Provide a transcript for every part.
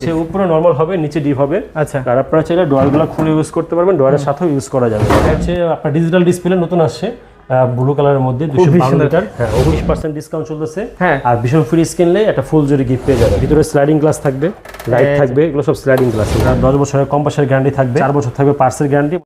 সে উপরে নর্মাল হবে নিচে ডিপ হবে। আচ্ছা। আর আপনারা চাইলে ডয়ারগুলো খুলে ইউজ করতে পারবেন ডয়ারের সাথেও ইউজ করা যাবে। এটা হচ্ছে আপনার ডিজিটাল ডিসপ্লে নতুন আসছে ব্লু কালারের মধ্যে দুশো লিটার। হ্যাঁ উনিশ পার্সেন্ট ডিসকাউন্ট চলতেছে। হ্যাঁ। আর ভীষণ ফ্রি কিনলে একটা ফুল জুড়ি গিফট পেয়ে যাবে। ভিতরে স্লাইডিং গ্লাস থাকবে লাইট থাকবে এগুলো সব স্লাইডিং গ্লাস দশ বছরের কম্পাসের গ্যারান্টি থাকবে। চার বছর থাকবে পার্সের গ্যারান্টি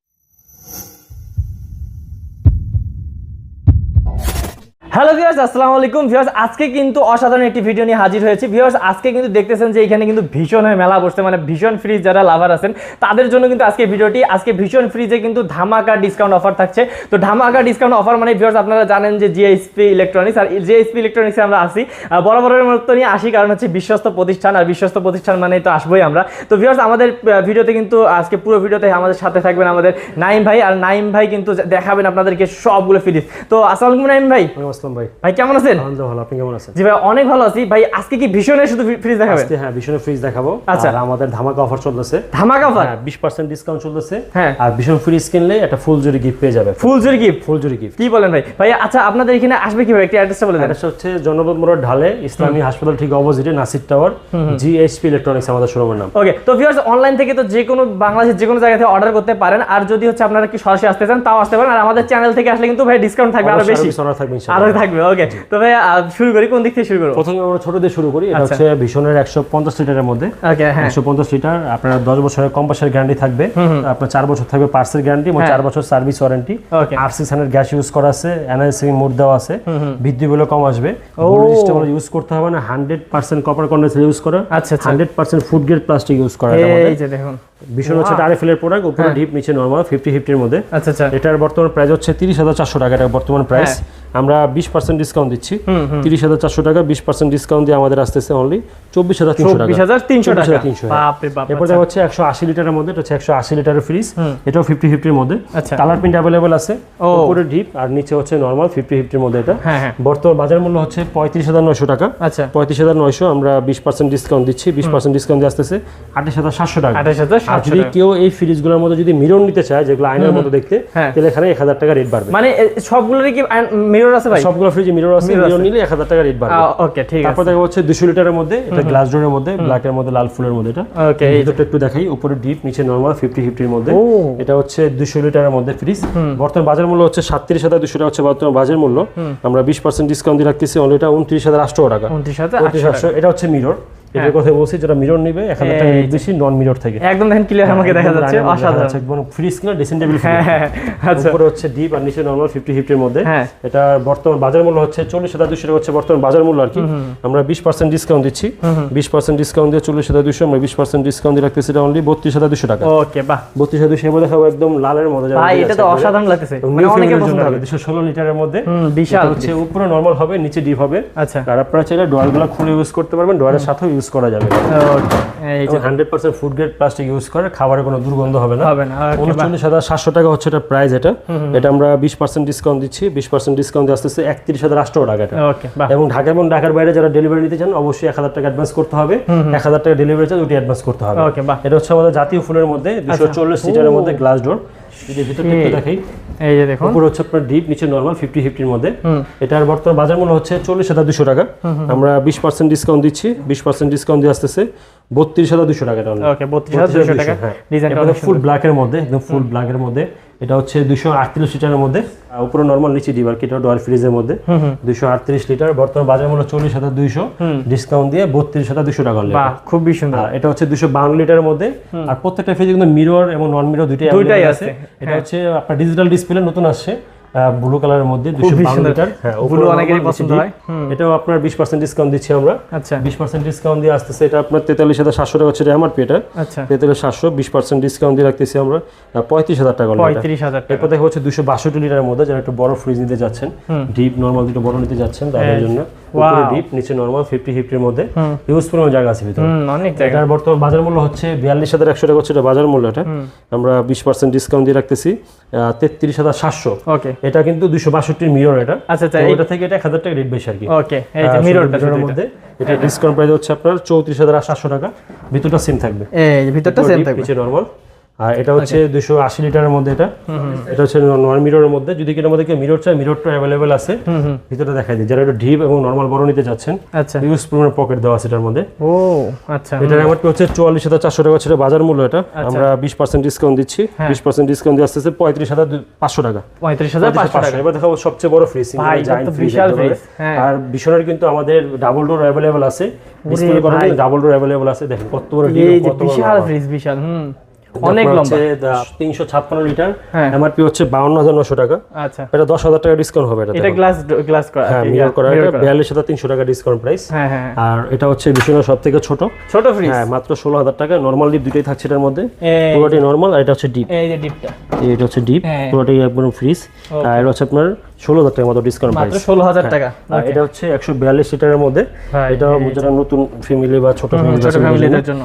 হ্যালো ভিউয়ার্স আসসালামু আলাইকুম। ভিউয়ার্স আজকে কিন্তু অসাধারণ একটি ভিডিও নিয়ে হাজির হয়েছি। ভিউয়ার্স আজকে কিন্তু দেখতেছেন যে এখানে কিন্তু ভীষণের মেলা বসছে মানে ভীষণ ফ্রিজ যারা লাভার আছেন, তাদের জন্য কিন্তু আজকে ভিডিওটি, আজকে ভীষণ ফ্রিজে কিন্তু ধামাকা ডিসকাউন্ট অফার থাকছে। তো ধামাকা ডিসকাউন্ট অফার মানে ভিউয়ার্স আপনারা জানেন যে জিএসপি ইলেকট্রনিক্স আর জিএসপি ইলেকট্রনিক্সে আমরা আসি বরাবরের মতো নিয়ে আসি, কারণ হচ্ছে বিশ্বস্ত প্রতিষ্ঠান, আর বিশ্বস্ত প্রতিষ্ঠান মানে তো আসবোই আমরা। তো ভিউয়ার্স আমাদের ভিডিওতে কিন্তু আজকে পুরো ভিডিওতে আমাদের সাথে থাকবেন আমাদের নাইম ভাই, আর নাইম ভাই কিন্তু দেখাবেন আপনাদেরকে সবগুলো ফ্রিজ তো আসসালামু আলাইকুম নাইম ভাই। আসসালাম ভাই ভাই কেমন আছেন? আনন্দ ভালো আপনি কেমন আছেন? জি ভাই অনেক ভালো আছি। ভাই আজকে কি ভীষণের শুধু ফ্রিজ দেখাবেন? আজকে হ্যাঁ ফ্রিজ দেখাবো। আচ্ছা। আর আমাদের ধামাকা অফার চলতেছে। ধামাকা অফার হ্যাঁ বিশ পার্সেন্ট ডিসকাউন্ট চলতেছে। হ্যাঁ। আর ভীষণ ফ্রিজ কিনলে একটা ফুল গিফট পেয়ে যাবে ফুল জুরি গিফট ফুল গিফট কি বলেন ভাই? ভাই আচ্ছা আপনাদের এখানে আসবে কীভাবে? একটি অ্যাড্রেসটা বলে দেন। এটা হচ্ছে জনপদ মোড় ঢালে ইসলামী হাসপাতাল ঠিক অপোজিটে নাসির টাওয়ার জিএসপি ইলেকট্রনিক্স আমাদের শোরুমের নাম। ওকে তো ভিউয়ার্স অনলাইন থেকে তো যে কোনো বাংলাদেশের যে কোনো জায়গা থেকে অর্ডার করতে পারেন। আর যদি হচ্ছে আপনারা কি সরাসরি আসতে চান তাও আসতে পারেন। আর আমাদের চ্যানেল থেকে আসলে কিন্তু ভাই ডিসকাউন্ট থাকবে আরও বেশি। থাকবে আরও ইনশাআল্লাহ থাকবে ওকে তো ভাই শুরু করি কোন দিক থেকে শুরু করব? প্রথমে আমরা ছোট দিয়ে শুরু করি এটা আচ্ছা। হচ্ছে ভীষণের একশো পঞ্চাশ লিটারের মধ্যে। ওকে হ্যাঁ। লিটার আপনার দশ বছরের কম্পাসের গ্যারান্টি থাকবে। আপনার চার বছর থাকবে পার্সেল গ্যারান্টি এবং হ্যাঁ। চার বছর সার্ভিস ওয়ারেন্টি. আর সিক্স হান্ড্রেড গ্যাস ইউজ করা আছে এনআইসি মোড দেওয়া আছে। বিদ্যুৎ বিলও কম আসবে। ও। ইউজ করতে হবে না hundred percent copper condenser use করা। আচ্ছা, আচ্ছা। Hundred percent food grade plastic use করা এই যে দেখুন। ভীষণ হচ্ছে আরএফএল এর প্রোডাক্ট উপরে ডিপ নিচে নর্মাল ফিফটি ফিফটির মধ্যে। আচ্ছা আচ্ছা। এটার বর্তমান প্রাইস হচ্ছে তিরিশ হাজার চারশো টাকা এটা বর্তমান প্রাইস আমরা বিশ পার্সেন্ট ডিসকাউন্ট দিচ্ছি। তিরিশ হাজার চারশো টাকা বিশ পার্সেন্ট ডিসকাউন্ট দিয়ে আমাদের আসতেছে অনলি চব্বিশ হাজার তিনশো টাকা। হাজার তিনশো টাকা। 24,300। বাপরে বাপ এরপর দেখা হচ্ছে একশো আশি লিটারের মধ্যে এটা হচ্ছে একশো আশি লিটারের ফ্রিজ এটাও ফিফটি ফিফটির মধ্যে। কালার প্রিন্ট অ্যাভেলেবল আছে। উপরে ডিপ আর নিচে হচ্ছে নর্মাল ফিফটি ফিফটির মধ্যে এটা। বর্তমান বাজার মূল্য হচ্ছে পঁয়ত্রিশ হাজার নয়শো টাকা। আচ্ছা। পঁয়ত্রিশ হাজার নয়শো আমরা বিশ পার্সেন্ট ডিসকাউন্ট দিচ্ছি। বিশ পার্সেন্ট ডিসকাউন্ট দিয়ে আসতেছে আঠাশ হাজার সাতশো টাকা। আঠাশ হাজার আর যদি কেউ এই ফ্রিজগুলোর মধ্যে যদি মিরর নিতে চায় যেগুলো আয়নার মতো দেখতে হ্যাঁ। তাহলে এখানে এক হাজার টাকা রেট বাড়বে। মানে সবগুলোরই কি মিরর আছে ভাই? সবগুলো ফ্রিজে মিরর আছে মিরর নিলে এক হাজার টাকা রেট বাড়বে। ওকে ঠিক আছে। তারপর দেখা হচ্ছে দুশো লিটারের মধ্যে এটা গ্লাস ডোরের মধ্যে ব্ল্যাকের মধ্যে লাল ফুলের মধ্যে এটা। ওকে একটু দেখাই উপরে ডিপ নিচে নর্মাল ফিফটি ফিফটির মধ্যে। এটা হচ্ছে দুশো লিটারের মধ্যে ফ্রিজ বর্তমান বাজার মূল্য হচ্ছে সাতত্রিশ হাজার দুশো টাকা হচ্ছে বর্তমান বাজার মূল্য। আমরা বিশ পার্সেন্ট ডিসকাউন্ট দিয়ে রাখতেছি অনলি এটা উনত্রিশ হাজার আটশো টাকা। উনত্রিশ হাজার এটা হচ্ছে মিরর এটার কথা বলছি যেটা মিরর নিবে এক হাজার টাকা এই রেট বেশি নন মিরর থেকে। একদম দেখেন ক্লিয়ার আমাকে দেখা যাচ্ছে অসাধারণ। ফ্রিজ কিনা ড্রেসিং টেবিল হ্যাঁ হ্যাঁ আচ্ছা। উপরে হচ্ছে ডিপ আর নিচে নর্মাল ফিফটি ফিফটির মধ্যে। হ্যাঁ। এটা বর্তমান বাজার মূল্য হচ্ছে টাকা হচ্ছে বর্তমান বাজার মূল্য আর কি। আমরা বিশ পার্সেন্ট ডিসকাউন্ট দিচ্ছি। বিশ পার্সেন্ট ডিসকাউন্ট দিয়ে আমরা বিশ পার্সেন্ট ডিসকাউন্ট দিয়ে রাখতেছি এটা অনলি বত্রিশ হাজার দুশো টাকা। ওকে বাহ। বত্রিশ হাজার দুশো এবার দেখাবো একদম লালের মধ্যে ভাই এটা তো অসাধারণ লাগতেছে। মানে অনেকে পছন্দ হবে দুশো ষোলো লিটারের মধ্যে। বিশাল। হচ্ছে উপরে নর্মাল হবে নিচে ডিপ হবে। আচ্ছা। আর আপনারা চাইলে ডোয়ারগুলো খুলে ইউজ করতে পারবেন ডোয়ারের সাথেও ইউজ করা যাবে। এই যে hundred percent food grade plastic use করে খাবারের কোনো দুর্গন্ধ হবে না। হবে না উনচল্লিশ হাজার সাতশো টাকা হচ্ছে এটা প্রাইস এটা। এটা আমরা বিশ পার্সেন্ট ডিসকাউন্ট দিচ্ছি বিশ পার্সেন্ট ডিসকাউন্ট দিয়ে আসতেছে একত্রিশ হাজার আটশো টাকা এটা। এবং ঢাকা এবং ঢাকার বাইরে যারা ডেলিভারি নিতে চান অবশ্যই এক হাজার টাকা অ্যাডভান্স করতে হবে। এক হাজার টাকা ডেলিভারি চার্জ ওটি অ্যাডভান্স করতে হবে। এটা হচ্ছে আমাদের জাতীয় ফুলের মধ্যে দুশো চল্লিশ লিটারের মধ্যে গ্লাস ডোর যদি ভিতরটা একটু দেখাই। এই যে দেখুন। উপর হচ্ছে আপনার ডিপ নিচে নর্মাল ফিফটি ফিফটির মধ্যে। এটার বর্তমান বাজার মূল্য হচ্ছে চল্লিশ হাজার দুশো টাকা। আমরা বিশ পার্সেন্ট ডিসকাউন্ট দিচ্ছি। বিশ পার্সেন্ট ডিসকাউন্ট দিয়ে আসতেছে বত্রিশ হাজার দুশো টাকা ওকে বত্রিশ হাজার দুশো টাকা। ডিজাইন ফুল ব্ল্যাকের মধ্যে একদম ফুল ব্ল্যাকের মধ্যে এটা হচ্ছে দুশো আটত্রিশ লিটারের মধ্যে। উপরে নর্মাল নিচে ডিবার কি এটা ডোয়ার ফ্রিজের মধ্যে। দুশো আটত্রিশ লিটার বর্তমান বাজার মূল্য চল্লিশ হাজার দুইশো। ডিসকাউন্ট দিয়ে বত্রিশ হাজার দুশো টাকা হলে। বেশি খুবই সুন্দর। এটা হচ্ছে দুশো বাউন্ন লিটারের মধ্যে। আর প্রত্যেকটা ফ্রিজ কিন্তু মিরর এবং নন মিরর দুইটাই দুইটাই আছে, এটা হচ্ছে আপনার ডিজিটাল ডিসপ্লে নতুন আসছে। ব্লু কালারের মধ্যে দুশো। লিটার হ্যাঁ উপরে অনেকেরই পছন্দ হয়। এটাও আপনার বিশ পার্সেন্ট ডিসকাউন্ট দিচ্ছি আমরা। আচ্ছা। বিশ পার্সেন্ট ডিসকাউন্ট দিয়ে আসতেছে। এটা আপনার তেতাল্লিশ হাজার সাতশো টাকা হচ্ছে এমআরপি এটা আচ্ছা। তেতাল্লিশ সাতশো বিশ পার্সেন্ট ডিসকাউন্ট দিয়ে রাখতেছি আমরা। পঁয়ত্রিশ হাজার টাকা। পঁয়ত্রিশ হাজার টাকা। এরপর দেখা হচ্ছে দুশো বাষট্টি লিটারের মধ্যে যারা একটু বড় ফ্রিজ নিতে যাচ্ছেন ডিপ নর্মাল দুটো বড় নিতে যাচ্ছেন তাদের জন্য উপরে ডিপ নিচে নর্মাল ফিফটি ফিফটির মধ্যে। ইউজ পরিমাণ জায়গা আছে ভিতরে। অনেক জায়গা। এটার বর্তমান বাজার মূল্য হচ্ছে বিয়াল্লিশ হাজার একশো টাকা হচ্ছে এটা বাজার মূল্য এটা। আমরা বিশ পার্সেন্ট ডিসকাউন্ট দিয়ে রাখতেছি। তেত্রিশ হাজার সাতশো। ওকে এটা কিন্তু দুশো বাষট্টির মিরর এটা। আচ্ছা এটা তো থেকে এটা এক হাজার টাকা রেট বেশি আর কি। ওকে এই যে মিররটা mirror-এর মধ্যে। এটা ডিসকাউন্ট প্রাইস হচ্ছে আপনার চৌত্রিশ হাজার সাতশো টাকা। ভিতরটা সেম থাকবে। এই ভিতরটা সেম থাকবে। নিচে নর্মাল আর এটা হচ্ছে দুশো আশি লিটারের মধ্যে এটা। এটা হচ্ছে নন মিররের মধ্যে। যদি কিনা আমাদেরকে মিরর চাই মিররটা অ্যাভেলেবেল আছে। ভিতরে দেখা যায় যারা একটু ডিপ এবং নর্মাল বড় নিতে যাচ্ছেন আচ্ছা। ইউজ পরিমাণ পকেট দেওয়া আছে এটার মধ্যে। ও আচ্ছা। এটার এমআরপি হচ্ছে চুয়াল্লিশ হাজার চারশো টাকা ছিল বাজার মূল্য এটা। আমরা বিশ পার্সেন্ট ডিসকাউন্ট দিচ্ছি। হ্যাঁ। বিশ পার্সেন্ট ডিসকাউন্ট দিয়ে আসতেছে পঁয়ত্রিশ হাজার পাঁচশো টাকা। পঁয়ত্রিশ হাজার পাঁচশো টাকা। এবার দেখাবো সবচেয়ে বড় ফ্রিজ বিশাল হ্যাঁ। আর বিশনের কিন্তু আমাদের ডাবল ডোর অ্যাভেলেবল আছে। ডাবল ডোর অ্যাভেলেবল আছে। দেখেন কত বড় বিশাল। ফ্রিজ বিশাল হুম। অনেক লম্বা। হচ্ছে তিনশো ছাপ্পান্ন লিটার হ্যাঁ। এমআরপি হচ্ছে বাউন্ন হাজার নশো টাকা। আচ্ছা। এটা দশ হাজার টাকা ডিসকাউন্ট হবে এটা এটা গ্লাস গ্লাস করা হ্যাঁ মিরর করা এটা বিয়াল্লিশ হাজার তিনশো টাকা ডিসকাউন্ট প্রাইস হ্যাঁ হ্যাঁ হ্যাঁ। আর এটা হচ্ছে বিশনের সব থেকে ছোট। ছোট ফ্রিজ হ্যাঁ মাত্র ষোলো হাজার টাকা। নর্মাল ডিপ দুটোই থাকছে এটার মধ্যে। পুরোটাই নর্মাল আর এটা হচ্ছে ডিপ এই যে ডিপটা এটা হচ্ছে ডিপ হ্যাঁ। পুরোটাই একদম ফ্রিজ আর এটা হচ্ছে আপনার ষোলো হাজার টাকার মতো ডিসকাউন্ট মাত্র ষোলো হাজার টাকা। এটা হচ্ছে একশো বিয়াল্লিশ লিটারের মধ্যে। এটা যারা নতুন ফ্যামিলি বা ছোট ফ্যামিলি ফ্যামিলিদের জন্য।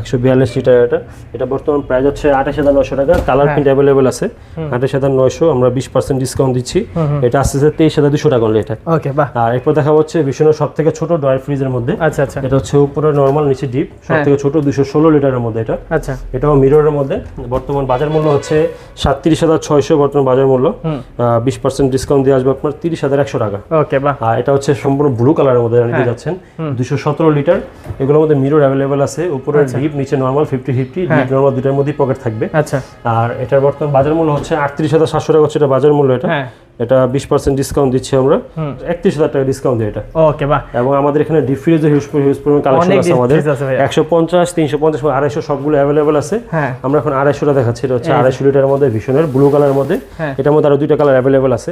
একশো বিয়াল্লিশ লিটার এটা। এটা বর্তমান প্রাইস হচ্ছে আঠাশ হাজার নশো টাকা। কালার প্রিন্ট অ্যাভেলেবেল আছে। আঠাশ হাজার নয়শো আমরা বিশ পার্সেন্ট ডিসকাউন্ট দিচ্ছি। এটা আসছে তেইশ হাজার দুশো টাকা এটা। ওকে আর এরপর দেখা হচ্ছে ভীষণের সব থেকে ছোট ডয়ার ফ্রিজের মধ্যে। আচ্ছা আচ্ছা। এটা হচ্ছে উপরে নর্মাল নিচে ডিপ সব হ্যাঁ। থেকে ছোট দুশো ষোলো লিটারের মধ্যে এটা। আচ্ছা। এটাও মিররের মধ্যে। বর্তমান বাজার মূল্য হচ্ছে সাতত্রিশ হাজার ছয়শো বর্তমান বাজার মূল্য। বিশ পার্সেন্ট ডিসকাউন্ট দিয়ে আসবে আপনার তিরিশ হাজার একশো টাকা। ওকে বাহ। আর এটা হচ্ছে সম্পূর্ণ ব্লু কালারের মধ্যে হ্যাঁ। নিতে যাচ্ছেন। দুশো সতেরো লিটার এগুলোর মধ্যে মিরর অ্যাভেলেবেল আছে। উপরে আচ্ছা। ডিপ নিচে normal fifty fifty. Deep normal দুটার মধ্যেই পকেট থাকবে। আচ্ছা। আর এটার বর্তমান বাজার মূল্য হচ্ছে আটত্রিশ হাজার সাতশো টাকা হচ্ছে এটা বাজার মূল্য এটা। হ্যাঁ। এটা বিশ পার্সেন্ট ডিসকাউন্ট দিচ্ছি আমরা। একত্রিশ হাজার টাকা ডিসকাউন্ট দিয়ে এটা। ওকে বাহ। এবং আমাদের এখানে ডিপ ফ্রিজে হিউজ হিউজ পরিমাণ কালেকশন আছে আমাদের। একশো পঞ্চাশ তিনশো পঞ্চাশ আড়াইশো সবগুলো অ্যাভেলেবেল আছে। হ্যাঁ। আমরা এখন আড়াইশোটা দেখাচ্ছি এটা হচ্ছে আড়াইশো লিটারের মধ্যে ভীষণের ব্লু কালারের মধ্যে। হ্যাঁ। এটার মধ্যে আরও দুইটা কালার অ্যাভেলেবেল আছে।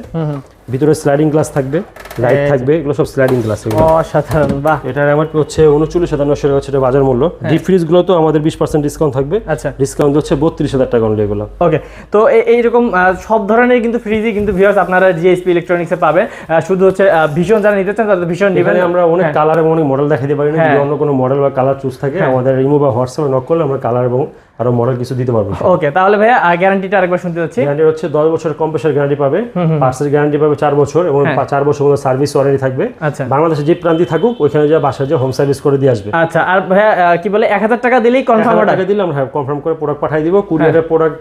ভিতরে স্লাইডিং গ্লাস থাকবে লাইট থাকবে এগুলো সব স্লাইডিং গ্লাস অসাধারণ বাহ। এটার আমার হচ্ছে উনচল্লিশ হাজার নশো টাকা হচ্ছে এটা বাজার মূল্য। ডিপ ফ্রিজগুলো তো আমাদের বিশ পার্সেন্ট ডিসকাউন্ট থাকবে। আচ্ছা। ডিসকাউন্ট হচ্ছে বত্রিশ হাজার টাকা অনলি এগুলো। ওকে তো এই- এইরকম সব ধরনের কিন্তু ফ্রিজই কিন্তু ভিউয়ার্স আপনারা জিএসপি ইলেকট্রনিক্সে পাবেন। শুধু হচ্ছে ভীষণ যারা নিতে চান তাদের ভীষণ নেবেন। আমরা অনেক কালার এবং অনেক মডেল দেখাতে পারি না। যদি হ্যাঁ। অন্য কোনো মডেল বা কালার চুজ থাকে আমাদের রিমুভ বা হোয়াটসঅ্যাপে নক করলে আমরা কালার এবং আরও মডেল কিছু দিতে পারব ওকে তাহলে ভাইয়া গ্যারান্টিটা আরেকবার শুনতে যাচ্ছি গ্যারান্টি হচ্ছে দশ বছর কম্প্রেসর গ্যারান্টি পাবে পার্সেল গ্যারান্টি পাবে 4 বছর এবং হ্যাঁ। পা- চার বছর পর্যন্ত সার্ভিস ওয়ারেন্টি থাকবে। আচ্ছা। বাংলাদেশে যে প্রান্তি থাকুক ওখানে যা বাসা যে হোম সার্ভিস করে দিয়ে আসবে। আচ্ছা আর ভাইয়া কি বলে এক হাজার টাকা দিলেই কনফার্ম টাকা দিলে আমরা কনফার্ম করে প্রোডাক্ট পাঠিয়ে দিব কুরিয়ারের প্রোডাক্ট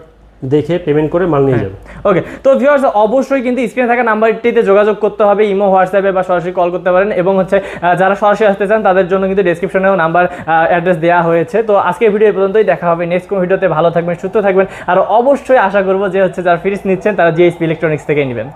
দেখে পেমেন্ট করে মাল নিয়ে যাবে। ওকে তো ভিউয়ার্স অবশ্যই কিন্তু স্ক্রিনে থাকা নাম্বারটিতে যোগাযোগ করতে হবে ইমো হোয়াটসঅ্যাপে বা সরাসরি কল করতে পারেন এবং হচ্ছে যারা সরাসরি আসতে চান তাদের জন্য কিন্তু ডিসক্রিপশনেও নাম্বার অ্যাড্রেস দেওয়া হয়েছে। তো আজকে ভিডিও পর্যন্তই দেখা হবে নেক্সট কোনো ভিডিওতে ভালো থাকবেন সুস্থ থাকবেন আর অবশ্যই আশা করব যে হচ্ছে যারা ফিরিস নিচ্ছেন তারা জিএসপি ইলেকট্রনিক্স থেকে নেবেন।